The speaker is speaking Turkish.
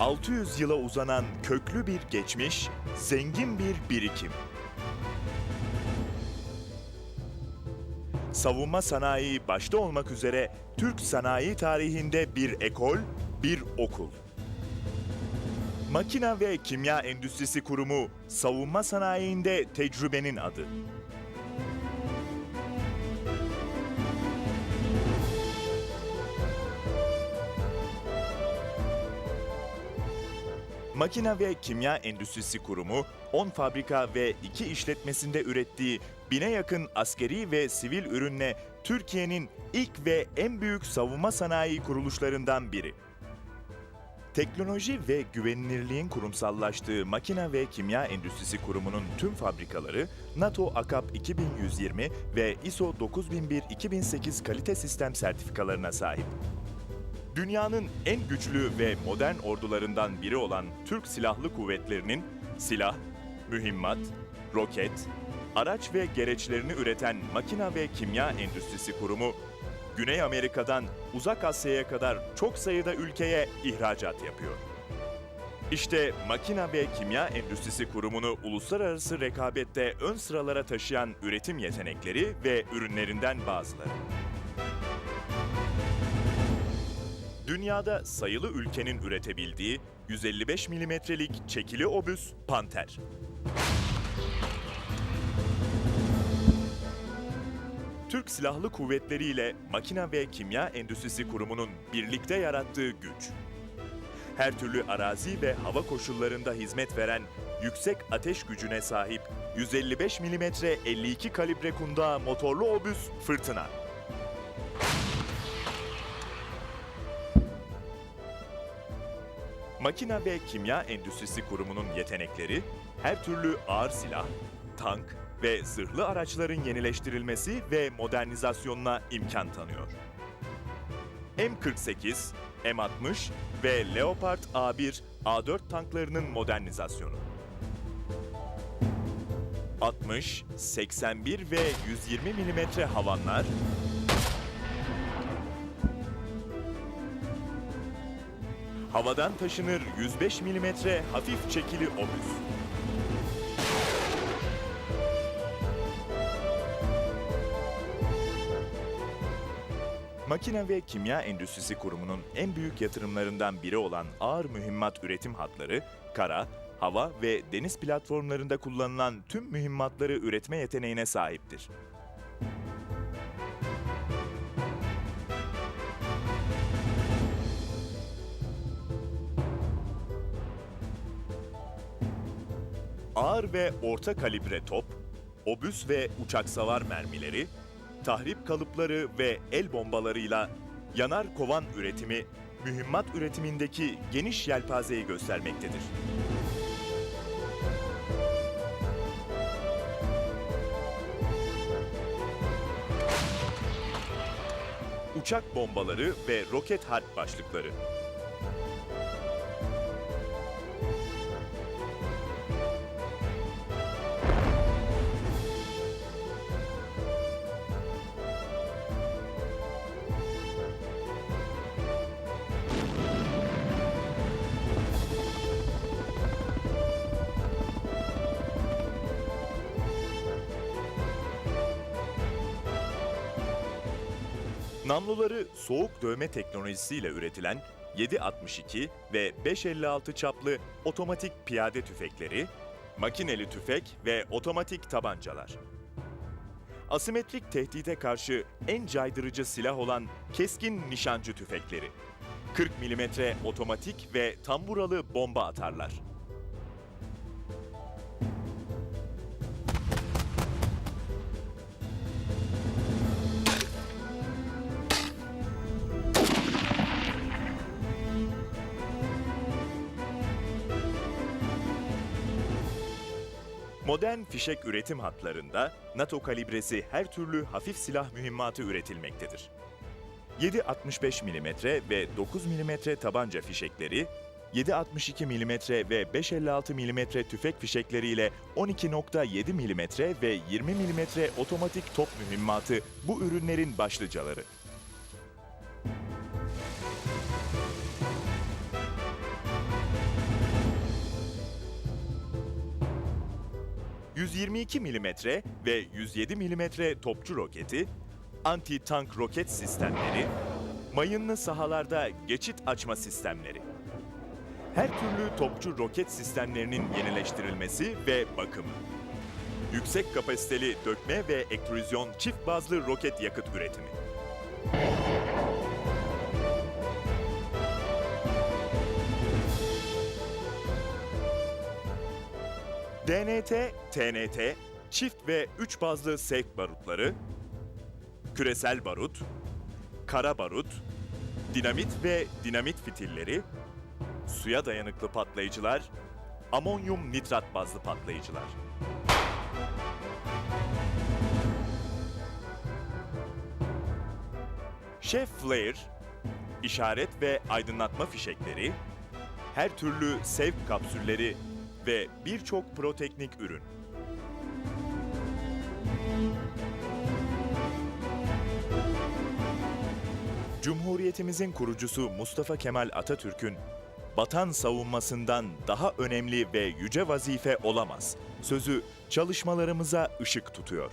600 yıla uzanan köklü bir geçmiş, zengin bir birikim. Savunma sanayi başta olmak üzere Türk sanayi tarihinde bir ekol, bir okul. Makina ve Kimya Endüstrisi Kurumu savunma sanayinde tecrübenin adı. Makina ve Kimya Endüstrisi Kurumu 10 fabrika ve 2 işletmesinde ürettiği bine yakın askeri ve sivil ürünle Türkiye'nin ilk ve en büyük savunma sanayi kuruluşlarından biri. Teknoloji ve güvenilirliğin kurumsallaştığı Makina ve Kimya Endüstrisi Kurumu'nun tüm fabrikaları NATO AKAP 2120 ve ISO 9001-2008 kalite sistem sertifikalarına sahip. Dünyanın en güçlü ve modern ordularından biri olan Türk Silahlı Kuvvetleri'nin silah, mühimmat, roket, araç ve gereçlerini üreten Makina ve Kimya Endüstrisi Kurumu, Güney Amerika'dan Uzak Asya'ya kadar çok sayıda ülkeye ihracat yapıyor. İşte Makina ve Kimya Endüstrisi Kurumu'nu uluslararası rekabette ön sıralara taşıyan üretim yetenekleri ve ürünlerinden bazıları. Dünyada sayılı ülkenin üretebildiği 155 milimetrelik çekili obüs Panter. Türk Silahlı Kuvvetleri ile Makina ve Kimya Endüstrisi Kurumu'nun birlikte yarattığı güç. Her türlü arazi ve hava koşullarında hizmet veren yüksek ateş gücüne sahip 155 milimetre 52 kalibre kundağı motorlu obüs Fırtına. Makina ve Kimya Endüstrisi Kurumu'nun yetenekleri, her türlü ağır silah, tank ve zırhlı araçların yenileştirilmesi ve modernizasyonuna imkan tanıyor. M48, M60 ve Leopard A1, A4 tanklarının modernizasyonu. 60, 81 ve 120 milimetre havanlar, havadan taşınır 105 milimetre hafif çekili obüs. Makine ve Kimya Endüstrisi Kurumu'nun en büyük yatırımlarından biri olan ağır mühimmat üretim hatları, kara, hava ve deniz platformlarında kullanılan tüm mühimmatları üretme yeteneğine sahiptir. Ağır ve orta kalibre top, obüs ve uçak savar mermileri, tahrip kalıpları ve el bombalarıyla yanar kovan üretimi, mühimmat üretimindeki geniş yelpazeyi göstermektedir. Uçak bombaları ve roket harp başlıkları. Namluları soğuk dövme teknolojisiyle üretilen 7.62 ve 5.56 çaplı otomatik piyade tüfekleri, makineli tüfek ve otomatik tabancalar. Asimetrik tehdide karşı en caydırıcı silah olan keskin nişancı tüfekleri. 40 mm otomatik ve tamburalı bomba atarlar. Modern fişek üretim hatlarında NATO kalibresi her türlü hafif silah mühimmatı üretilmektedir. 7.65 mm ve 9 mm tabanca fişekleri, 7.62 mm ve 5.56 mm tüfek fişekleriyle 12.7 mm ve 20 mm otomatik top mühimmatı bu ürünlerin başlıcaları. 122 mm ve 107 mm topçu roketi, anti-tank roket sistemleri, mayınlı sahalarda geçit açma sistemleri. Her türlü topçu roket sistemlerinin yenileştirilmesi ve bakımı. Yüksek kapasiteli dökme ve ektrüzyon çift bazlı roket yakıt üretimi. DNT, TNT, çift ve üç bazlı sevk barutları, küresel barut, kara barut, dinamit ve dinamit fitilleri, suya dayanıklı patlayıcılar, amonyum nitrat bazlı patlayıcılar. Chef Flare, işaret ve aydınlatma fişekleri, her türlü sevk kapsülleri ve birçok proteknik ürün. Cumhuriyetimizin kurucusu Mustafa Kemal Atatürk'ün vatan savunmasından daha önemli ve yüce vazife olamaz sözü çalışmalarımıza ışık tutuyor.